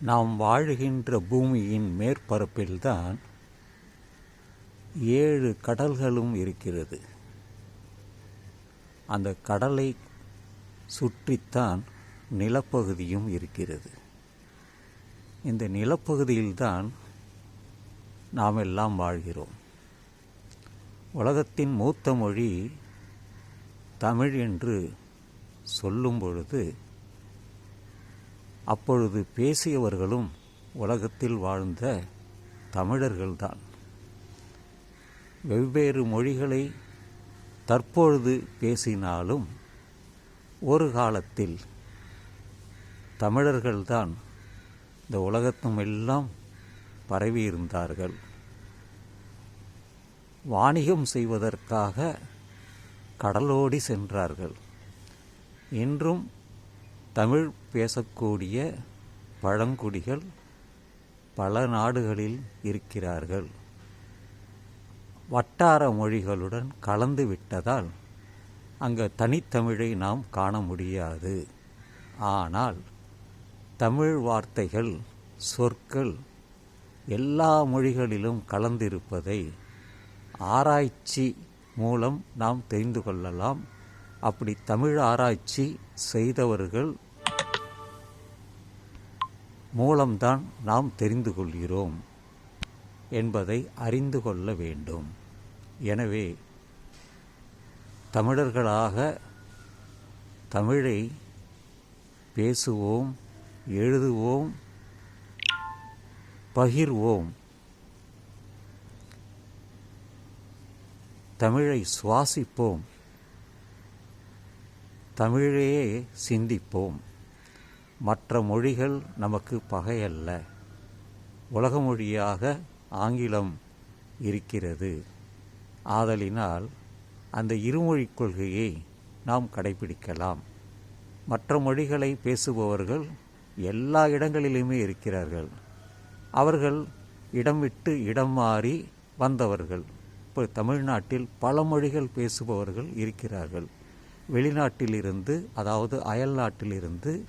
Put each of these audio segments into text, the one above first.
நாம் வாழுகின்ற பூமியின் மேற்பரப்பில்தான் ஏழு கடல்களும் இருக்கிறது. அந்த கடலை சுற்றித்தான் நிலப்பகுதியும் இருக்கிறது. இந்த நிலப்பகுதியில்தான் நாம் எல்லாம் வாழ்கிறோம். உலகத்தின் மூத்த மொழி தமிழ் என்று சொல்லும் பொழுது அப்பொழுது பேசியவர்களும் உலகத்தில் வாழ்ந்த தமிழர்கள்தான். வெவ்வேறு மொழிகளை தற்பொழுது பேசினாலும் ஒரு காலத்தில் தமிழர்கள்தான் இந்த உலகத்தும் எல்லாம் பரவியிருந்தார்கள். வாணிகம் செய்வதற்காக கடலோடி சென்றார்கள். இன்றும் தமிழ் பேசக்கூடிய பழங்குடிகள் பல நாடுகளில் இருக்கிறார்கள். வட்டார மொழிகளுடன் கலந்து விட்டதால் அங்கே தனித்தமிழை நாம் காண முடியாது. ஆனால் தமிழ் வார்த்தைகள் சொற்கள் எல்லா மொழிகளிலும் கலந்திருப்பதை ஆராய்ச்சி மூலம் நாம் தெரிந்து கொள்ளலாம். அப்படி தமிழ் ஆராய்ச்சி செய்தவர்கள் மூலம்தான் நாம் தெரிந்து கொள்கிறோம் என்பதை அறிந்து கொள்ள வேண்டும். எனவே தமிழர்களாக தமிழை பேசுவோம் எழுதுவோம் பகிர்வோம். தமிழை சுவாசிப்போம். தமிழையே சிந்திப்போம். மற்ற மொழிகள் நமக்கு பகையல்ல. உலக மொழியாக ஆங்கிலம் இருக்கிறது. ஆதலினால் அந்த இருமொழிக் கொள்கையை நாம் கடைபிடிக்கலாம். மற்ற மொழிகளை பேசுபவர்கள் எல்லா இடங்களிலுமே இருக்கிறார்கள். அவர்கள் இடம் விட்டு இடம் மாறி வந்தவர்கள். இப்போ தமிழ்நாட்டில் பல மொழிகள் பேசுபவர்கள் இருக்கிறார்கள். வெளிநாட்டிலிருந்து அதாவது அயல் நாட்டிலிருந்து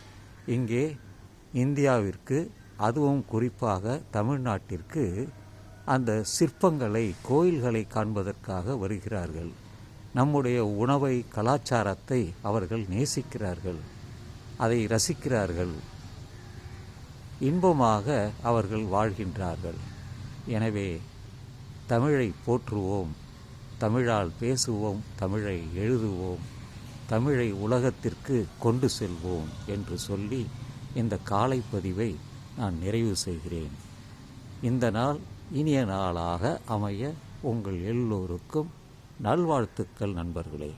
இங்கே இந்தியாவிற்கு அதுவும் குறிப்பாக தமிழ்நாட்டிற்கு அந்த சிற்பங்களை கோயில்களை காண்பதற்காக வருகிறார்கள். நம்முடைய உணவை கலாச்சாரத்தை அவர்கள் நேசிக்கிறார்கள். அதை ரசிக்கிறார்கள். இன்பமாக அவர்கள் வாழ்கின்றார்கள். எனவே தமிழை போற்றுவோம். தமிழால் பேசுவோம். தமிழை எழுதுவோம். தமிழை உலகத்திற்கு கொண்டு செல்வோம் என்று சொல்லி இந்த காலை பதிவை நான் நிறைவு செய்கிறேன். இந்த நாள் இனிய நாளாக அமைய உங்கள் எல்லோருக்கும் நல்வாழ்த்துக்கள் நண்பர்களே.